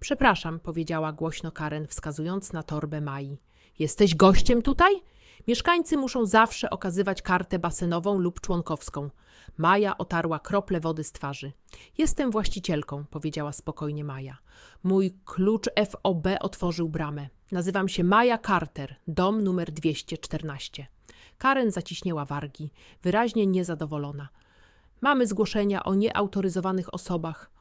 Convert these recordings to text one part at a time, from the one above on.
Przepraszam, powiedziała głośno Karen, wskazując na torbę Mai. Jesteś gościem tutaj? Mieszkańcy muszą zawsze okazywać kartę basenową lub członkowską. Maja otarła krople wody z twarzy. Jestem właścicielką, powiedziała spokojnie Maja. Mój klucz FOB otworzył bramę. Nazywam się Maja Carter, dom numer 214. Karen zaciśnięła wargi, wyraźnie niezadowolona. Mamy zgłoszenia o nieautoryzowanych osobach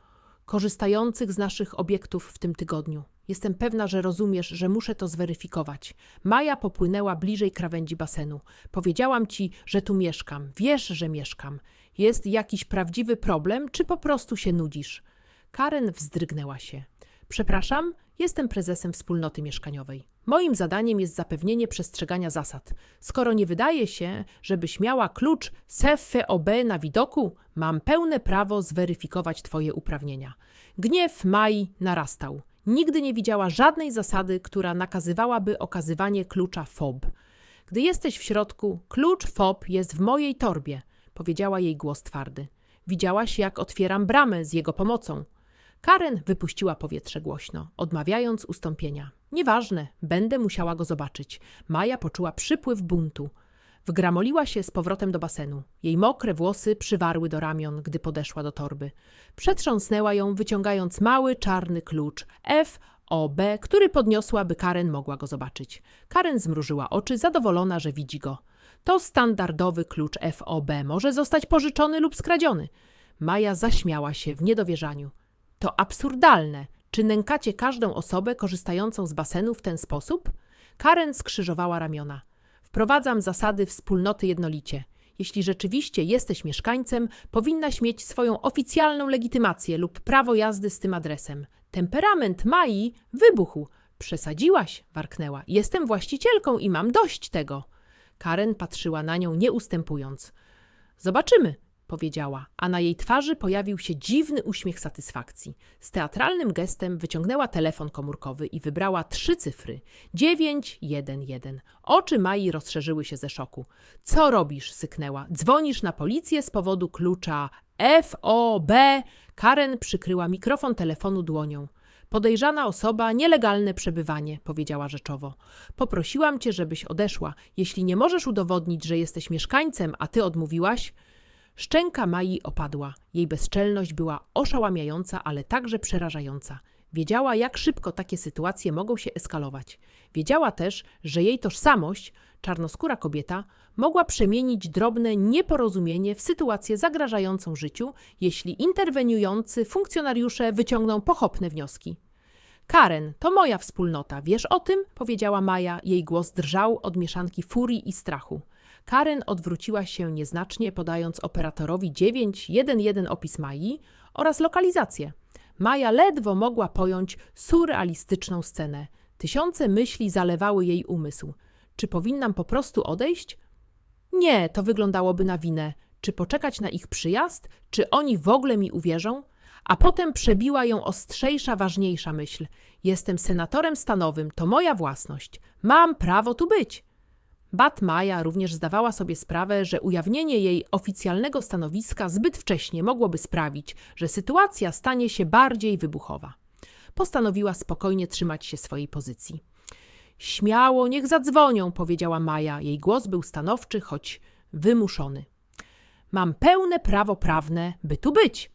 korzystających z naszych obiektów w tym tygodniu. Jestem pewna, że rozumiesz, że muszę to zweryfikować. Maja popłynęła bliżej krawędzi basenu. Powiedziałam ci, że tu mieszkam. Wiesz, że mieszkam. Jest jakiś prawdziwy problem, czy po prostu się nudzisz? Karen wzdrygnęła się. Przepraszam, jestem prezesem wspólnoty mieszkaniowej. Moim zadaniem jest zapewnienie przestrzegania zasad. Skoro nie wydaje się, żebyś miała klucz CFOB na widoku, mam pełne prawo zweryfikować twoje uprawnienia. Gniew Mai narastał. Nigdy nie widziała żadnej zasady, która nakazywałaby okazywanie klucza FOB. Gdy jesteś w środku, klucz FOB jest w mojej torbie, powiedziała jej głos twardy. Widziałaś, jak otwieram bramę z jego pomocą. Karen wypuściła powietrze głośno, odmawiając ustąpienia. Nieważne, będę musiała go zobaczyć. Maja poczuła przypływ buntu. Wgramoliła się z powrotem do basenu. Jej mokre włosy przywarły do ramion, gdy podeszła do torby. Przetrząsnęła ją, wyciągając mały czarny klucz F O B, który podniosła, by Karen mogła go zobaczyć. Karen zmrużyła oczy, zadowolona, że widzi go. To standardowy klucz FOB, może zostać pożyczony lub skradziony. Maja zaśmiała się w niedowierzaniu. To absurdalne. Czy nękacie każdą osobę korzystającą z basenu w ten sposób? Karen skrzyżowała ramiona. Wprowadzam zasady wspólnoty jednolicie. Jeśli rzeczywiście jesteś mieszkańcem, powinnaś mieć swoją oficjalną legitymację lub prawo jazdy z tym adresem. Temperament Mai wybuchł. Przesadziłaś, warknęła. Jestem właścicielką i mam dość tego. Karen patrzyła na nią, nie ustępując. Zobaczymy, powiedziała, a na jej twarzy pojawił się dziwny uśmiech satysfakcji. Z teatralnym gestem wyciągnęła telefon komórkowy i wybrała trzy cyfry. Dziewięć, jeden, jeden. Oczy Mai rozszerzyły się ze szoku. Co robisz? syknęła. Dzwonisz na policję z powodu klucza FOB. Karen przykryła mikrofon telefonu dłonią. Podejrzana osoba, nielegalne przebywanie, powiedziała rzeczowo. Poprosiłam cię, żebyś odeszła. Jeśli nie możesz udowodnić, że jesteś mieszkańcem, a ty odmówiłaś, Szczęka Mai opadła. Jej bezczelność była oszałamiająca, ale także przerażająca. Wiedziała, jak szybko takie sytuacje mogą się eskalować. Wiedziała też, że jej tożsamość, czarnoskóra kobieta, mogła przemienić drobne nieporozumienie w sytuację zagrażającą życiu, jeśli interweniujący funkcjonariusze wyciągną pochopne wnioski. Karen, to moja wspólnota, wiesz o tym? powiedziała Maja. Jej głos drżał od mieszanki furii i strachu. Karen odwróciła się nieznacznie, podając operatorowi 911 opis Mai oraz lokalizację. Maja ledwo mogła pojąć surrealistyczną scenę. Tysiące myśli zalewały jej umysł. Czy powinnam po prostu odejść? Nie, to wyglądałoby na winę. Czy poczekać na ich przyjazd? Czy oni w ogóle mi uwierzą? A potem przebiła ją ostrzejsza, ważniejsza myśl. Jestem senatorem stanowym, to moja własność. Mam prawo tu być. Bat Maja również zdawała sobie sprawę, że ujawnienie jej oficjalnego stanowiska zbyt wcześnie mogłoby sprawić, że sytuacja stanie się bardziej wybuchowa. Postanowiła spokojnie trzymać się swojej pozycji. Śmiało, niech zadzwonią, powiedziała Maja. Jej głos był stanowczy, choć wymuszony. Mam pełne prawo prawne, by tu być.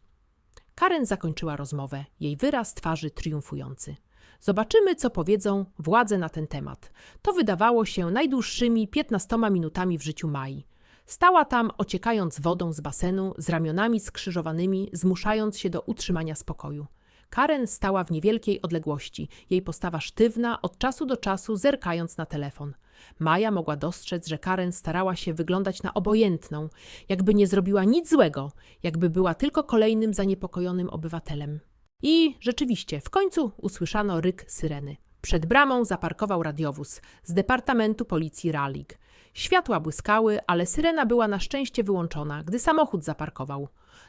Karen zakończyła rozmowę, jej wyraz twarzy triumfujący. Zobaczymy, co powiedzą władze na ten temat. To wydawało się najdłuższymi 15 minutami w życiu Mai. Stała tam, ociekając wodą z basenu, z ramionami skrzyżowanymi, zmuszając się do utrzymania spokoju. Karen stała w niewielkiej odległości, jej postawa sztywna, od czasu do czasu zerkając na telefon. Maja mogła dostrzec, że Karen starała się wyglądać na obojętną, jakby nie zrobiła nic złego, jakby była tylko kolejnym zaniepokojonym obywatelem. I rzeczywiście, w końcu usłyszano ryk syreny. Przed bramą zaparkował radiowóz z Departamentu Policji Ralik. Światła błyskały, ale syrena była na szczęście wyłączona, gdy samochód zaparkował.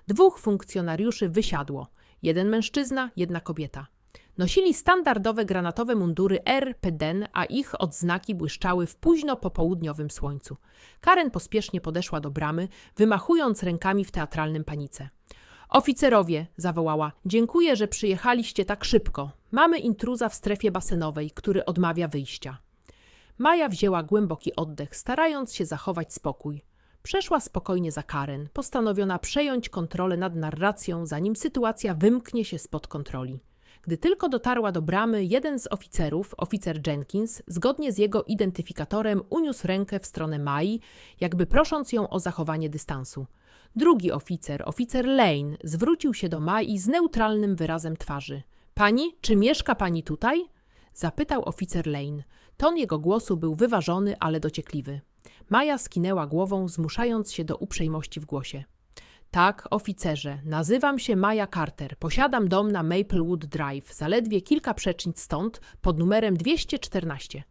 Dwóch funkcjonariuszy wysiadło. Jeden mężczyzna, jedna kobieta. Nosili standardowe granatowe mundury RPDN, a ich odznaki błyszczały w późno popołudniowym słońcu. Karen pospiesznie podeszła do bramy, wymachując rękami w teatralnym panice. Oficerowie, zawołała, dziękuję, że przyjechaliście tak szybko. Mamy intruza w strefie basenowej, który odmawia wyjścia. Maja wzięła głęboki oddech, starając się zachować spokój. Przeszła spokojnie za Karen, postanowiona przejąć kontrolę nad narracją, zanim sytuacja wymknie się spod kontroli. Gdy tylko dotarła do bramy, jeden z oficerów, oficer Jenkins, zgodnie z jego identyfikatorem, uniósł rękę w stronę Mai, jakby prosząc ją o zachowanie dystansu. Drugi oficer, oficer Lane, zwrócił się do Mai z neutralnym wyrazem twarzy. Pani, czy mieszka pani tutaj? Zapytał oficer Lane. Ton jego głosu był wyważony, ale dociekliwy. Maja skinęła głową, zmuszając się do uprzejmości w głosie. Tak, oficerze, nazywam się Maja Carter. Posiadam dom na Maplewood Drive, zaledwie kilka przecznic stąd, pod numerem 214.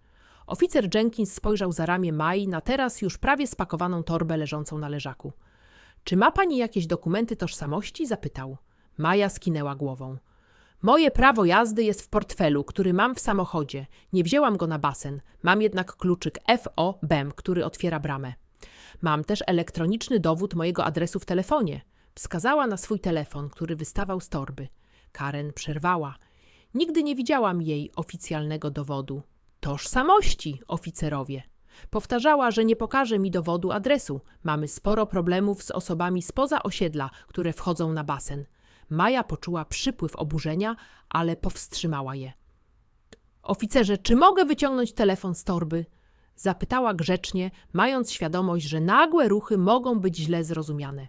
Oficer Jenkins spojrzał za ramię Mai na teraz już prawie spakowaną torbę leżącą na leżaku. Czy ma pani jakieś dokumenty tożsamości? zapytał. Maja skinęła głową. Moje prawo jazdy jest w portfelu, który mam w samochodzie. Nie wzięłam go na basen. Mam jednak kluczyk FO BEM, który otwiera bramę. Mam też elektroniczny dowód mojego adresu w telefonie. Wskazała na swój telefon, który wystawał z torby. Karen przerwała. Nigdy nie widziałam jej oficjalnego dowodu. Tożsamości, oficerowie. Powtarzała, że nie pokaże mi dowodu adresu. Mamy sporo problemów z osobami spoza osiedla, które wchodzą na basen. Maja poczuła przypływ oburzenia, ale powstrzymała je. Oficerze, czy mogę wyciągnąć telefon z torby? Zapytała grzecznie, mając świadomość, że nagłe ruchy mogą być źle zrozumiane.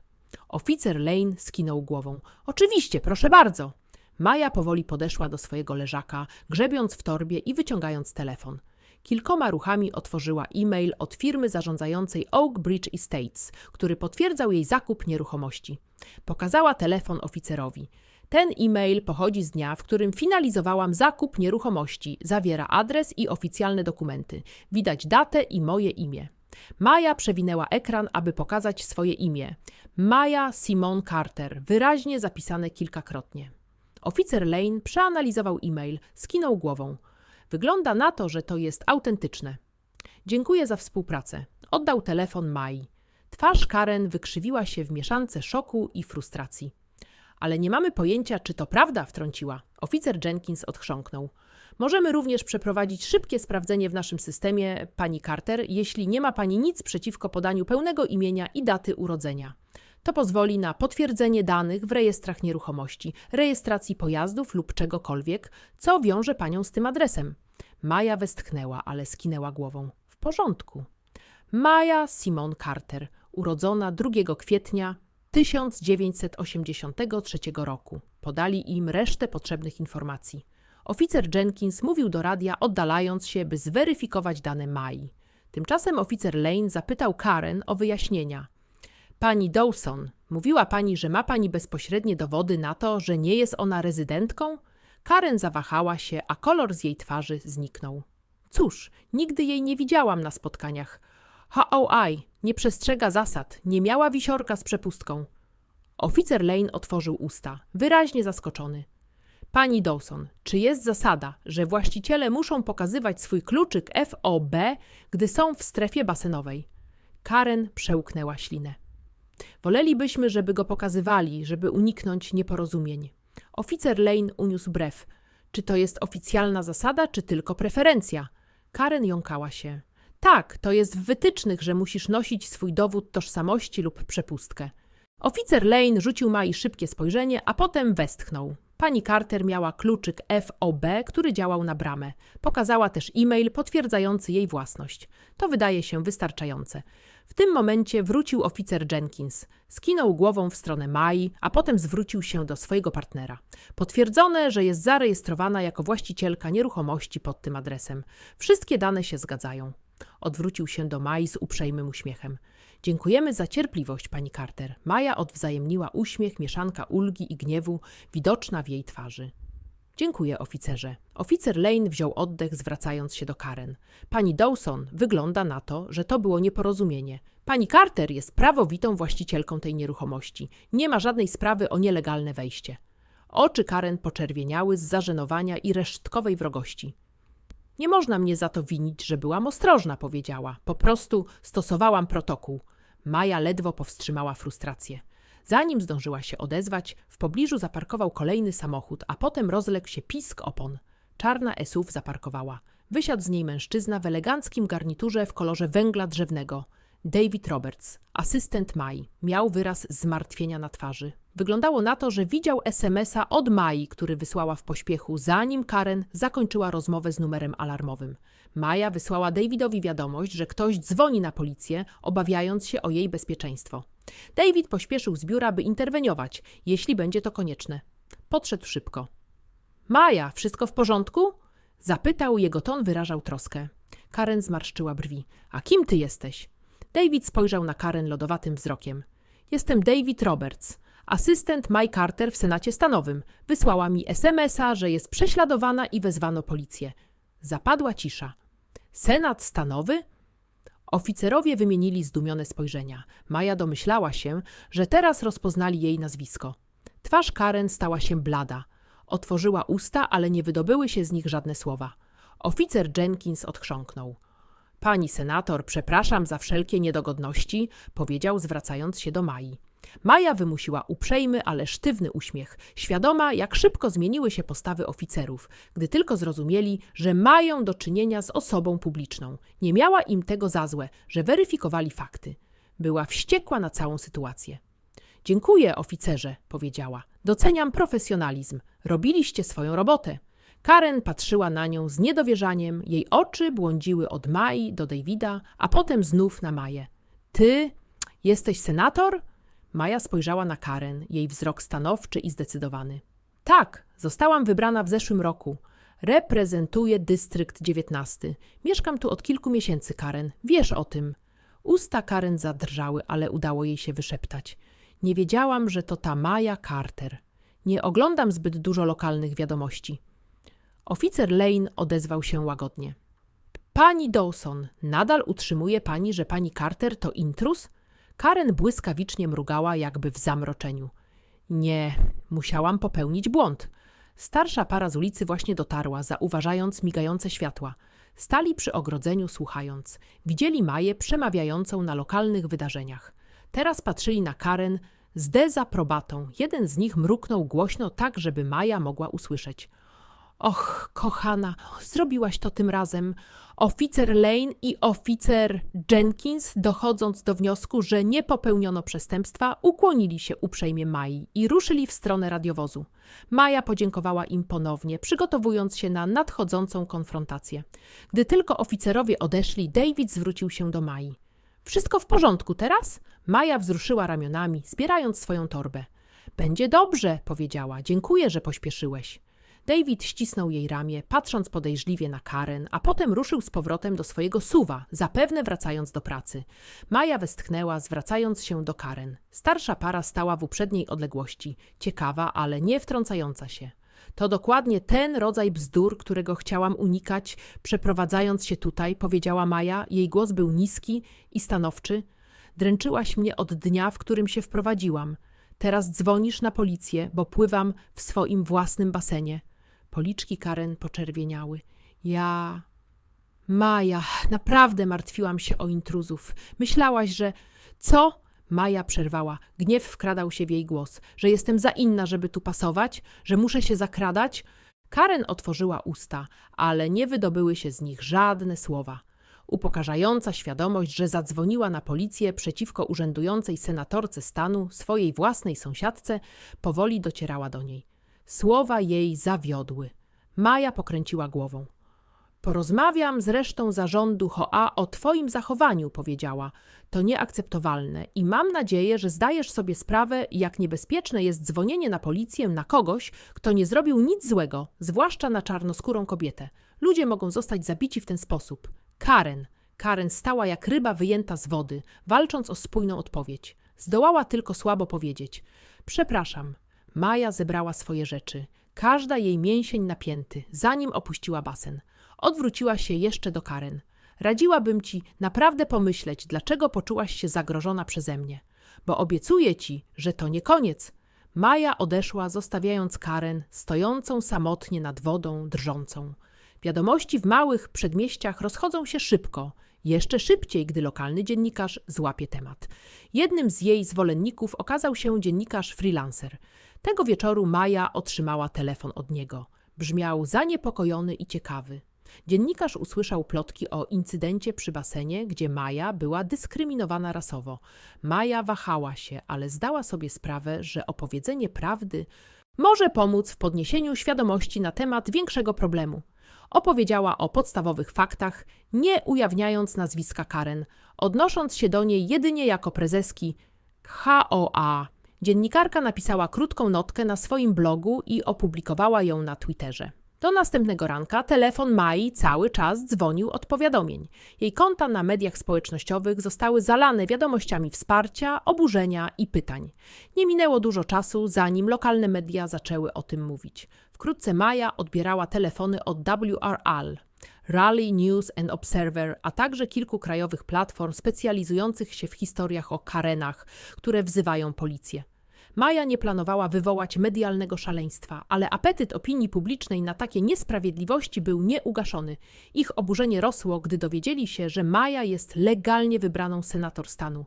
Oficer Lane skinął głową. Oczywiście, proszę bardzo. Maja powoli podeszła do swojego leżaka, grzebiąc w torbie i wyciągając telefon. Kilkoma ruchami otworzyła e-mail od firmy zarządzającej Oak Bridge Estates, który potwierdzał jej zakup nieruchomości. Pokazała telefon oficerowi. Ten e-mail pochodzi z dnia, w którym finalizowałam zakup nieruchomości. Zawiera adres i oficjalne dokumenty. Widać datę i moje imię. Maja przewinęła ekran, aby pokazać swoje imię. Maja Simon Carter, wyraźnie zapisane kilkakrotnie. Oficer Lane przeanalizował e-mail, skinął głową. Wygląda na to, że to jest autentyczne. Dziękuję za współpracę. Oddał telefon Mai. Twarz Karen wykrzywiła się w mieszance szoku i frustracji. Ale nie mamy pojęcia, czy to prawda, wtrąciła. Oficer Jenkins odchrząknął. Możemy również przeprowadzić szybkie sprawdzenie w naszym systemie, pani Carter, jeśli nie ma pani nic przeciwko podaniu pełnego imienia i daty urodzenia. To pozwoli na potwierdzenie danych w rejestrach nieruchomości, rejestracji pojazdów lub czegokolwiek, co wiąże panią z tym adresem. Maja westchnęła, ale skinęła głową. W porządku. Maja Simon Carter, urodzona 2 kwietnia 1983 roku. Podali im resztę potrzebnych informacji. Oficer Jenkins mówił do radia, oddalając się, by zweryfikować dane Mai. Tymczasem oficer Lane zapytał Karen o wyjaśnienia. Pani Dawson, mówiła pani, że ma pani bezpośrednie dowody na to, że nie jest ona rezydentką? Karen zawahała się, a kolor z jej twarzy zniknął. Cóż, nigdy jej nie widziałam na spotkaniach. HOI nie przestrzega zasad, nie miała wisiorka z przepustką. Oficer Lane otworzył usta, wyraźnie zaskoczony. Pani Dawson, czy jest zasada, że właściciele muszą pokazywać swój kluczyk FOB, gdy są w strefie basenowej? Karen przełknęła ślinę. Wolelibyśmy, żeby go pokazywali, żeby uniknąć nieporozumień. Oficer Lane uniósł brew. Czy to jest oficjalna zasada, czy tylko preferencja? Karen jąkała się. Tak, to jest w wytycznych, że musisz nosić swój dowód tożsamości lub przepustkę. Oficer Lane rzucił Mai szybkie spojrzenie, a potem westchnął. Pani Carter miała kluczyk FOB, który działał na bramę. Pokazała też e-mail potwierdzający jej własność. To wydaje się wystarczające. W tym momencie wrócił oficer Jenkins. Skinął głową w stronę Mai, a potem zwrócił się do swojego partnera. Potwierdzone, że jest zarejestrowana jako właścicielka nieruchomości pod tym adresem. Wszystkie dane się zgadzają. Odwrócił się do Mai z uprzejmym uśmiechem. Dziękujemy za cierpliwość, pani Carter. Maja odwzajemniła uśmiech, mieszanka ulgi i gniewu, widoczna w jej twarzy. Dziękuję, oficerze. Oficer Lane wziął oddech, zwracając się do Karen. Pani Dawson, wygląda na to, że to było nieporozumienie. Pani Carter jest prawowitą właścicielką tej nieruchomości. Nie ma żadnej sprawy o nielegalne wejście. Oczy Karen poczerwieniały z zażenowania i resztkowej wrogości. Nie można mnie za to winić, że byłam ostrożna, powiedziała. Po prostu stosowałam protokół. Maja ledwo powstrzymała frustrację. Zanim zdążyła się odezwać, w pobliżu zaparkował kolejny samochód, a potem rozległ się pisk opon. Czarna SUV zaparkowała. Wysiadł z niej mężczyzna w eleganckim garniturze w kolorze węgla drzewnego. David Roberts, asystent Mai, miał wyraz zmartwienia na twarzy. Wyglądało na to, że widział SMS-a od Mai, który wysłała w pośpiechu, zanim Karen zakończyła rozmowę z numerem alarmowym. Maja wysłała Davidowi wiadomość, że ktoś dzwoni na policję, obawiając się o jej bezpieczeństwo. David pośpieszył z biura, by interweniować, jeśli będzie to konieczne. Podszedł szybko. Maja, wszystko w porządku? Zapytał, jego ton wyrażał troskę. Karen zmarszczyła brwi. A kim ty jesteś? David spojrzał na Karen lodowatym wzrokiem. Jestem David Roberts, asystent Mike Carter w Senacie Stanowym. Wysłała mi SMS-a, że jest prześladowana i wezwano policję. Zapadła cisza. Senat Stanowy? Oficerowie wymienili zdumione spojrzenia. Maja domyślała się, że teraz rozpoznali jej nazwisko. Twarz Karen stała się blada. Otworzyła usta, ale nie wydobyły się z nich żadne słowa. Oficer Jenkins odchrząknął. Pani senator, przepraszam za wszelkie niedogodności, powiedział, zwracając się do Mai. Maja wymusiła uprzejmy, ale sztywny uśmiech, świadoma, jak szybko zmieniły się postawy oficerów, gdy tylko zrozumieli, że mają do czynienia z osobą publiczną. Nie miała im tego za złe, że weryfikowali fakty. Była wściekła na całą sytuację. Dziękuję, oficerze, powiedziała. Doceniam profesjonalizm. Robiliście swoją robotę. Karen patrzyła na nią z niedowierzaniem, jej oczy błądziły od Mai do Davida, a potem znów na Maję. Ty jesteś senator? Maja spojrzała na Karen, jej wzrok stanowczy i zdecydowany. Tak, zostałam wybrana w zeszłym roku. Reprezentuję dystrykt 19. Mieszkam tu od kilku miesięcy, Karen. Wiesz o tym. Usta Karen zadrżały, ale udało jej się wyszeptać. Nie wiedziałam, że to ta Maja Carter. Nie oglądam zbyt dużo lokalnych wiadomości. Oficer Lane odezwał się łagodnie. Pani Dawson, nadal utrzymuje pani, że pani Carter to intrus? Karen błyskawicznie mrugała, jakby w zamroczeniu. Nie, musiałam popełnić błąd. Starsza para z ulicy właśnie dotarła, zauważając migające światła. Stali przy ogrodzeniu, słuchając. Widzieli Maję przemawiającą na lokalnych wydarzeniach. Teraz patrzyli na Karen z dezaprobatą. Jeden z nich mruknął głośno, tak żeby Maja mogła usłyszeć. Och, kochana, zrobiłaś to tym razem. Oficer Lane i oficer Jenkins, dochodząc do wniosku, że nie popełniono przestępstwa, ukłonili się uprzejmie Mai i ruszyli w stronę radiowozu. Maja podziękowała im ponownie, przygotowując się na nadchodzącą konfrontację. Gdy tylko oficerowie odeszli, David zwrócił się do Mai. Wszystko w porządku teraz? Maja wzruszyła ramionami, zbierając swoją torbę. Będzie dobrze, powiedziała. Dziękuję, że pośpieszyłeś. David ścisnął jej ramię, patrząc podejrzliwie na Karen, a potem ruszył z powrotem do swojego suwa, zapewne wracając do pracy. Maja westchnęła, zwracając się do Karen. Starsza para stała w uprzedniej odległości, ciekawa, ale nie wtrącająca się. To dokładnie ten rodzaj bzdur, którego chciałam unikać, przeprowadzając się tutaj, powiedziała Maja. Jej głos był niski i stanowczy. Dręczyłaś mnie od dnia, w którym się wprowadziłam. Teraz dzwonisz na policję, bo pływam w swoim własnym basenie. Policzki Karen poczerwieniały. Ja. Maja, naprawdę martwiłam się o intruzów. Myślałaś, że. Co? Maja przerwała. Gniew wkradał się w jej głos. Że jestem za inna, żeby tu pasować? Że muszę się zakradać? Karen otworzyła usta, ale nie wydobyły się z nich żadne słowa. Upokarzająca świadomość, że zadzwoniła na policję przeciwko urzędującej senatorce stanu, swojej własnej sąsiadce, powoli docierała do niej. Słowa jej zawiodły. Maja pokręciła głową. Porozmawiam z resztą zarządu HOA o Twoim zachowaniu, powiedziała. To nieakceptowalne i mam nadzieję, że zdajesz sobie sprawę, jak niebezpieczne jest dzwonienie na policję na kogoś, kto nie zrobił nic złego, zwłaszcza na czarnoskórą kobietę. Ludzie mogą zostać zabici w ten sposób. Karen. Karen stała jak ryba wyjęta z wody, walcząc o spójną odpowiedź. Zdołała tylko słabo powiedzieć: Przepraszam, Maja zebrała swoje rzeczy, każda jej mięsień napięty, zanim opuściła basen. Odwróciła się jeszcze do Karen. Radziłabym ci naprawdę pomyśleć, dlaczego poczułaś się zagrożona przeze mnie, bo obiecuję ci, że to nie koniec. Maja odeszła, zostawiając Karen stojącą samotnie nad wodą, drżącą. Wiadomości w małych przedmieściach rozchodzą się szybko. Jeszcze szybciej, gdy lokalny dziennikarz złapie temat. Jednym z jej zwolenników okazał się dziennikarz freelancer. Tego wieczoru Maja otrzymała telefon od niego. Brzmiał zaniepokojony i ciekawy. Dziennikarz usłyszał plotki o incydencie przy basenie, gdzie Maja była dyskryminowana rasowo. Maja wahała się, ale zdała sobie sprawę, że opowiedzenie prawdy może pomóc w podniesieniu świadomości na temat większego problemu. Opowiedziała o podstawowych faktach, nie ujawniając nazwiska Karen, odnosząc się do niej jedynie jako prezeski HOA. Dziennikarka napisała krótką notkę na swoim blogu i opublikowała ją na Twitterze. Do następnego ranka telefon Mai cały czas dzwonił od powiadomień. Jej konta na mediach społecznościowych zostały zalane wiadomościami wsparcia, oburzenia i pytań. Nie minęło dużo czasu, zanim lokalne media zaczęły o tym mówić. Wkrótce Maja odbierała telefony od WRL, Rally News and Observer, a także kilku krajowych platform specjalizujących się w historiach o Karenach, które wzywają policję. Maja nie planowała wywołać medialnego szaleństwa, ale apetyt opinii publicznej na takie niesprawiedliwości był nieugaszony. Ich oburzenie rosło, gdy dowiedzieli się, że Maja jest legalnie wybraną senator stanu.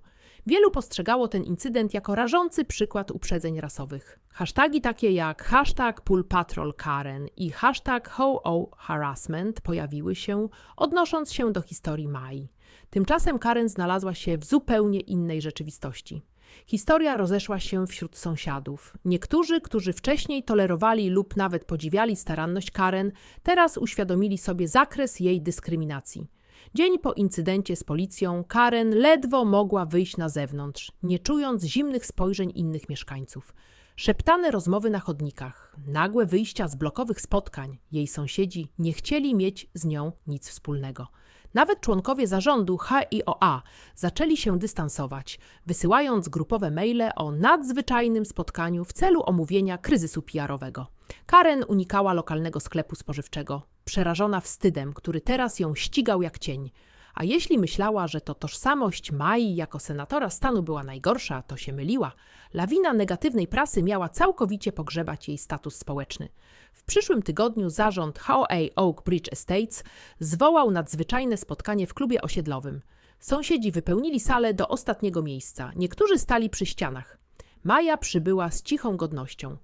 Wielu postrzegało ten incydent jako rażący przykład uprzedzeń rasowych. Hasztagi takie jak hashtag Pull Patrol Karen i hashtag HOO Harassment pojawiły się, odnosząc się do historii Mai. Tymczasem Karen znalazła się w zupełnie innej rzeczywistości. Historia rozeszła się wśród sąsiadów. Niektórzy, którzy wcześniej tolerowali lub nawet podziwiali staranność Karen, teraz uświadomili sobie zakres jej dyskryminacji. Dzień po incydencie z policją, Karen ledwo mogła wyjść na zewnątrz, nie czując zimnych spojrzeń innych mieszkańców. Szeptane rozmowy na chodnikach, nagłe wyjścia z blokowych spotkań, jej sąsiedzi nie chcieli mieć z nią nic wspólnego. Nawet członkowie zarządu HIOA zaczęli się dystansować, wysyłając grupowe maile o nadzwyczajnym spotkaniu w celu omówienia kryzysu PR-owego. Karen unikała lokalnego sklepu spożywczego, przerażona wstydem, który teraz ją ścigał jak cień. A jeśli myślała, że to tożsamość Mai jako senatora stanu była najgorsza, to się myliła. Lawina negatywnej prasy miała całkowicie pogrzebać jej status społeczny. W przyszłym tygodniu zarząd HOA Oak Bridge Estates zwołał nadzwyczajne spotkanie w klubie osiedlowym. Sąsiedzi wypełnili salę do ostatniego miejsca. Niektórzy stali przy ścianach. Maja przybyła z cichą godnością.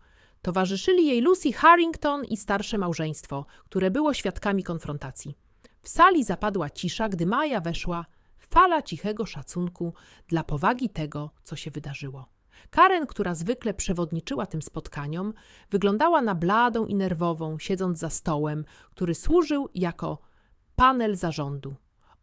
Towarzyszyli jej Lucy Harrington i starsze małżeństwo, które było świadkami konfrontacji. W sali zapadła cisza, gdy Maja weszła, fala cichego szacunku dla powagi tego, co się wydarzyło. Karen, która zwykle przewodniczyła tym spotkaniom, wyglądała na bladą i nerwową, siedząc za stołem, który służył jako panel zarządu.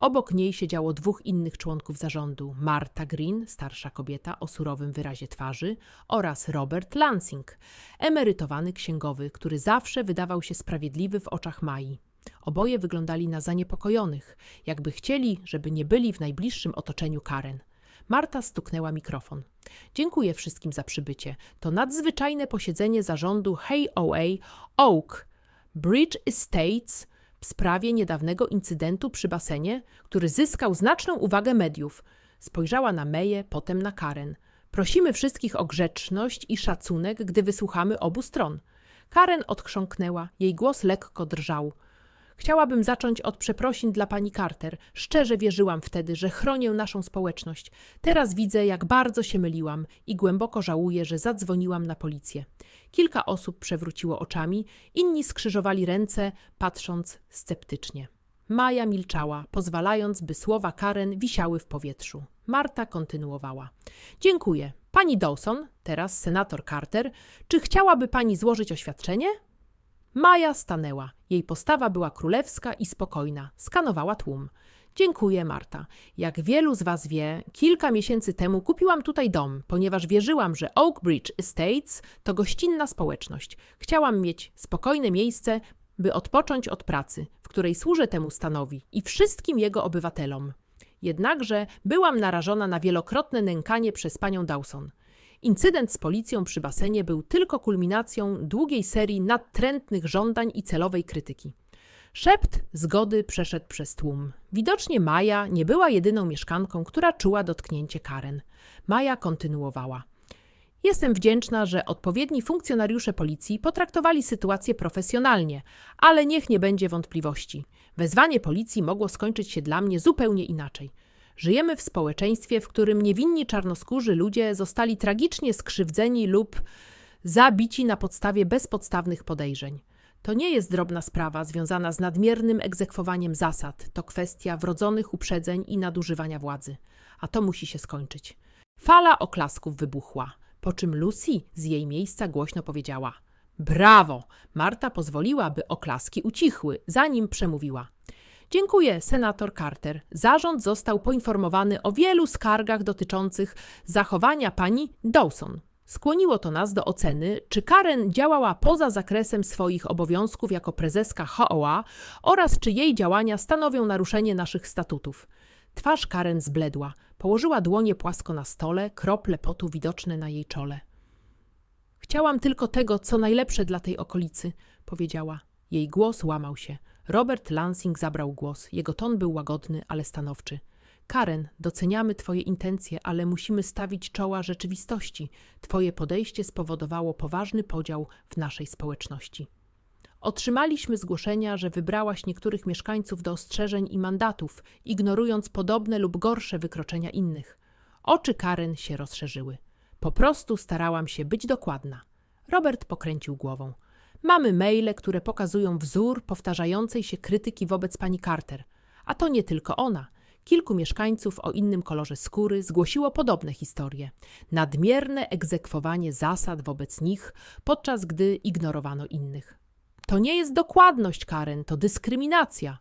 Obok niej siedziało dwóch innych członków zarządu: Marta Green, starsza kobieta o surowym wyrazie twarzy, oraz Robert Lansing, emerytowany księgowy, który zawsze wydawał się sprawiedliwy w oczach Mai. Oboje wyglądali na zaniepokojonych, jakby chcieli, żeby nie byli w najbliższym otoczeniu Karen. Marta stuknęła mikrofon. Dziękuję wszystkim za przybycie. To nadzwyczajne posiedzenie zarządu HOA Oak Bridge Estates w sprawie niedawnego incydentu przy basenie, który zyskał znaczną uwagę mediów. Spojrzała na Meję, potem na Karen. Prosimy wszystkich o grzeczność i szacunek, gdy wysłuchamy obu stron. Karen odchrząknęła, jej głos lekko drżał. Chciałabym zacząć od przeprosin dla pani Carter. Szczerze wierzyłam wtedy, że chronię naszą społeczność. Teraz widzę, jak bardzo się myliłam i głęboko żałuję, że zadzwoniłam na policję. Kilka osób przewróciło oczami, inni skrzyżowali ręce, patrząc sceptycznie. Maja milczała, pozwalając, by słowa Karen wisiały w powietrzu. Marta kontynuowała. Dziękuję. Pani Dawson, teraz senator Carter, czy chciałaby pani złożyć oświadczenie? Maja stanęła. Jej postawa była królewska i spokojna. Skanowała tłum. Dziękuję, Marta. Jak wielu z Was wie, kilka miesięcy temu kupiłam tutaj dom, ponieważ wierzyłam, że Oak Bridge Estates to gościnna społeczność. Chciałam mieć spokojne miejsce, by odpocząć od pracy, w której służę temu stanowi i wszystkim jego obywatelom. Jednakże byłam narażona na wielokrotne nękanie przez panią Dawson. Incydent z policją przy basenie był tylko kulminacją długiej serii nadtrętnych żądań i celowej krytyki. Szept zgody przeszedł przez tłum. Widocznie Maja nie była jedyną mieszkanką, która czuła dotknięcie Karen. Maja kontynuowała. Jestem wdzięczna, że odpowiedni funkcjonariusze policji potraktowali sytuację profesjonalnie, ale niech nie będzie wątpliwości. Wezwanie policji mogło skończyć się dla mnie zupełnie inaczej. Żyjemy w społeczeństwie, w którym niewinni czarnoskórzy ludzie zostali tragicznie skrzywdzeni lub zabici na podstawie bezpodstawnych podejrzeń. To nie jest drobna sprawa związana z nadmiernym egzekwowaniem zasad, to kwestia wrodzonych uprzedzeń i nadużywania władzy. A to musi się skończyć. Fala oklasków wybuchła, po czym Lucy z jej miejsca głośno powiedziała: Brawo! Marta pozwoliła, by oklaski ucichły, zanim przemówiła. Dziękuję, senator Carter. Zarząd został poinformowany o wielu skargach dotyczących zachowania pani Dawson. Skłoniło to nas do oceny, czy Karen działała poza zakresem swoich obowiązków jako prezeska HOA oraz czy jej działania stanowią naruszenie naszych statutów. Twarz Karen zbledła, położyła dłonie płasko na stole, krople potu widoczne na jej czole. Chciałam tylko tego, co najlepsze dla tej okolicy, powiedziała. Jej głos łamał się. Robert Lansing zabrał głos. Jego ton był łagodny, ale stanowczy. Karen, doceniamy Twoje intencje, ale musimy stawić czoła rzeczywistości. Twoje podejście spowodowało poważny podział w naszej społeczności. Otrzymaliśmy zgłoszenia, że wybrałaś niektórych mieszkańców do ostrzeżeń i mandatów, ignorując podobne lub gorsze wykroczenia innych. Oczy Karen się rozszerzyły. Po prostu starałam się być dokładna. Robert pokręcił głową. Mamy maile, które pokazują wzór powtarzającej się krytyki wobec pani Carter. A to nie tylko ona. Kilku mieszkańców o innym kolorze skóry zgłosiło podobne historie. Nadmierne egzekwowanie zasad wobec nich, podczas gdy ignorowano innych. To nie jest dokładność, Karen, to dyskryminacja.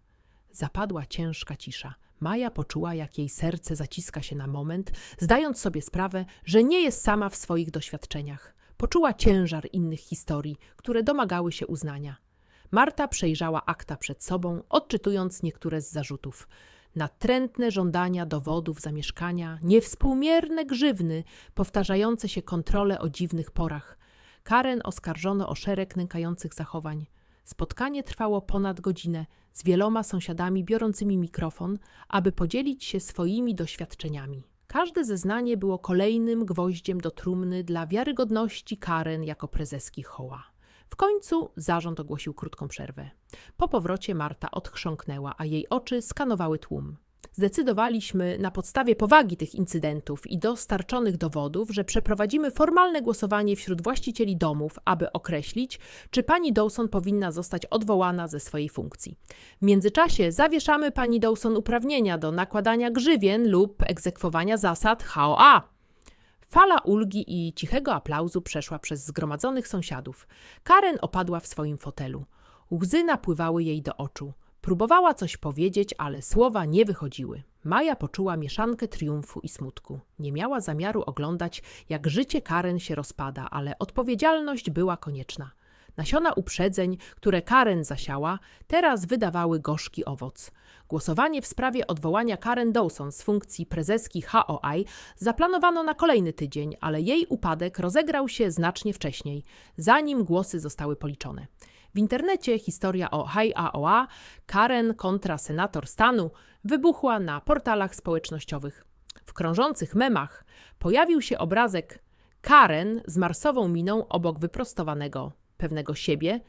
Zapadła ciężka cisza. Maja poczuła, jak jej serce zaciska się na moment, zdając sobie sprawę, że nie jest sama w swoich doświadczeniach. Poczuła ciężar innych historii, które domagały się uznania. Marta przejrzała akta przed sobą, odczytując niektóre z zarzutów. Natrętne żądania dowodów zamieszkania, niewspółmierne grzywny, powtarzające się kontrole o dziwnych porach. Karen oskarżono o szereg nękających zachowań. Spotkanie trwało ponad godzinę z wieloma sąsiadami biorącymi mikrofon, aby podzielić się swoimi doświadczeniami. Każde zeznanie było kolejnym gwoździem do trumny dla wiarygodności Karen jako prezeski Hoła. W końcu zarząd ogłosił krótką przerwę. Po powrocie Marta odchrząknęła, a jej oczy skanowały tłum. Zdecydowaliśmy na podstawie powagi tych incydentów i dostarczonych dowodów, że przeprowadzimy formalne głosowanie wśród właścicieli domów, aby określić, czy pani Dawson powinna zostać odwołana ze swojej funkcji. W międzyczasie zawieszamy pani Dawson uprawnienia do nakładania grzywien lub egzekwowania zasad HOA. Fala ulgi i cichego aplauzu przeszła przez zgromadzonych sąsiadów. Karen opadła w swoim fotelu. Łzy napływały jej do oczu. Próbowała coś powiedzieć, ale słowa nie wychodziły. Maja poczuła mieszankę triumfu i smutku. Nie miała zamiaru oglądać, jak życie Karen się rozpada, ale odpowiedzialność była konieczna. Nasiona uprzedzeń, które Karen zasiała, teraz wydawały gorzki owoc. Głosowanie w sprawie odwołania Karen Dawson z funkcji prezeski HOI zaplanowano na kolejny tydzień, ale jej upadek rozegrał się znacznie wcześniej, zanim głosy zostały policzone. W internecie historia o HIAOA, Karen kontra senator stanu, wybuchła na portalach społecznościowych. W krążących memach pojawił się obrazek Karen z marsową miną obok wyprostowanego pewnego siebie,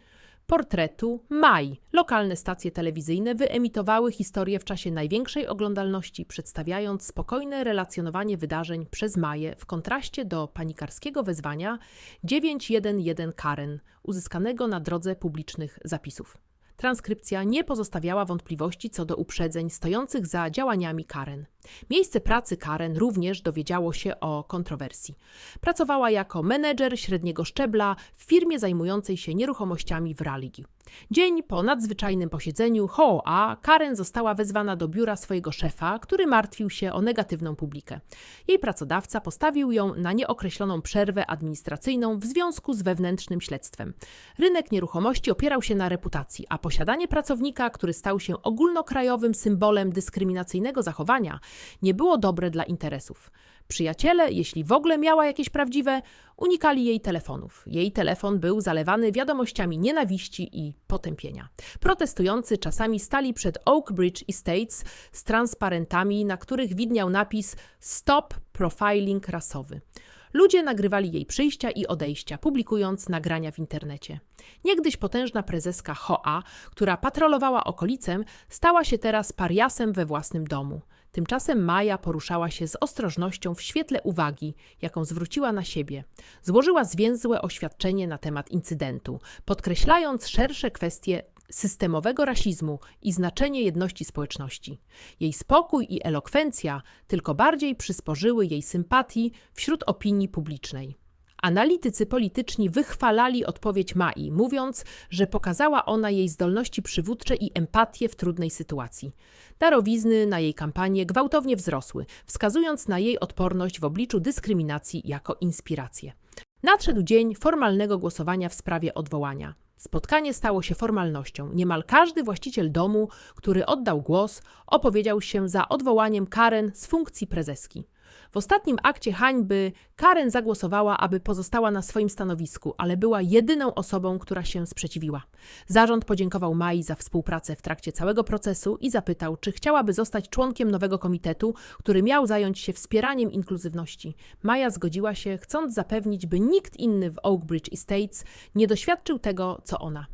portretu Maj. Lokalne stacje telewizyjne wyemitowały historię w czasie największej oglądalności, przedstawiając spokojne relacjonowanie wydarzeń przez Maję w kontraście do panikarskiego wezwania 911 Karen, uzyskanego na drodze publicznych zapisów. Transkrypcja nie pozostawiała wątpliwości co do uprzedzeń stojących za działaniami Karen. Miejsce pracy Karen również dowiedziało się o kontrowersji. Pracowała jako menedżer średniego szczebla w firmie zajmującej się nieruchomościami w Raleigh. Dzień po nadzwyczajnym posiedzeniu HOA Karen została wezwana do biura swojego szefa, który martwił się o negatywną publikę. Jej pracodawca postawił ją na nieokreśloną przerwę administracyjną w związku z wewnętrznym śledztwem. Rynek nieruchomości opierał się na reputacji, a posiadanie pracownika, który stał się ogólnokrajowym symbolem dyskryminacyjnego zachowania, nie było dobre dla interesów. Przyjaciele, jeśli w ogóle miała jakieś prawdziwe, unikali jej telefonów. Jej telefon był zalewany wiadomościami nienawiści i potępienia. Protestujący czasami stali przed Oak Bridge Estates z transparentami, na których widniał napis Stop Profiling rasowy. Ludzie nagrywali jej przyjścia i odejścia, publikując nagrania w internecie. Niegdyś potężna prezeska Hoa, która patrolowała okolicę, stała się teraz pariasem we własnym domu. Tymczasem Maja poruszała się z ostrożnością w świetle uwagi, jaką zwróciła na siebie. Złożyła zwięzłe oświadczenie na temat incydentu, podkreślając szersze kwestie systemowego rasizmu i znaczenie jedności społeczności. Jej spokój i elokwencja tylko bardziej przysporzyły jej sympatii wśród opinii publicznej. Analitycy polityczni wychwalali odpowiedź Mai, mówiąc, że pokazała ona jej zdolności przywódcze i empatię w trudnej sytuacji. Darowizny na jej kampanię gwałtownie wzrosły, wskazując na jej odporność w obliczu dyskryminacji jako inspirację. Nadszedł dzień formalnego głosowania w sprawie odwołania. Spotkanie stało się formalnością. Niemal każdy właściciel domu, który oddał głos, opowiedział się za odwołaniem Karen z funkcji prezeski. W ostatnim akcie hańby Karen zagłosowała, aby pozostała na swoim stanowisku, ale była jedyną osobą, która się sprzeciwiła. Zarząd podziękował Mai za współpracę w trakcie całego procesu i zapytał, czy chciałaby zostać członkiem nowego komitetu, który miał zająć się wspieraniem inkluzywności. Maja zgodziła się, chcąc zapewnić, by nikt inny w Oakbridge Estates nie doświadczył tego, co ona.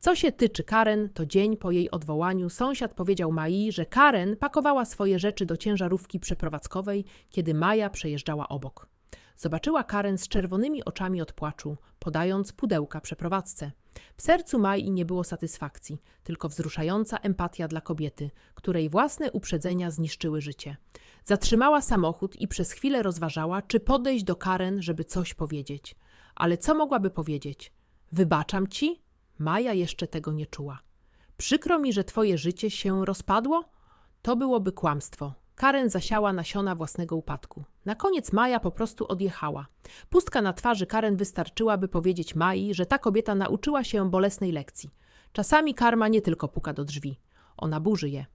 Co się tyczy Karen, to dzień po jej odwołaniu sąsiad powiedział Mai, że Karen pakowała swoje rzeczy do ciężarówki przeprowadzkowej, kiedy Maja przejeżdżała obok. Zobaczyła Karen z czerwonymi oczami od płaczu, podając pudełka przeprowadzce. W sercu Mai nie było satysfakcji, tylko wzruszająca empatia dla kobiety, której własne uprzedzenia zniszczyły życie. Zatrzymała samochód i przez chwilę rozważała, czy podejść do Karen, żeby coś powiedzieć. Ale co mogłaby powiedzieć? Wybaczam ci? Maja jeszcze tego nie czuła. Przykro mi, że twoje życie się rozpadło? To byłoby kłamstwo. Karen zasiała nasiona własnego upadku. Na koniec Maja po prostu odjechała. Pustka na twarzy Karen wystarczyła, by powiedzieć Mai, że ta kobieta nauczyła się bolesnej lekcji. Czasami karma nie tylko puka do drzwi, ona burzy je.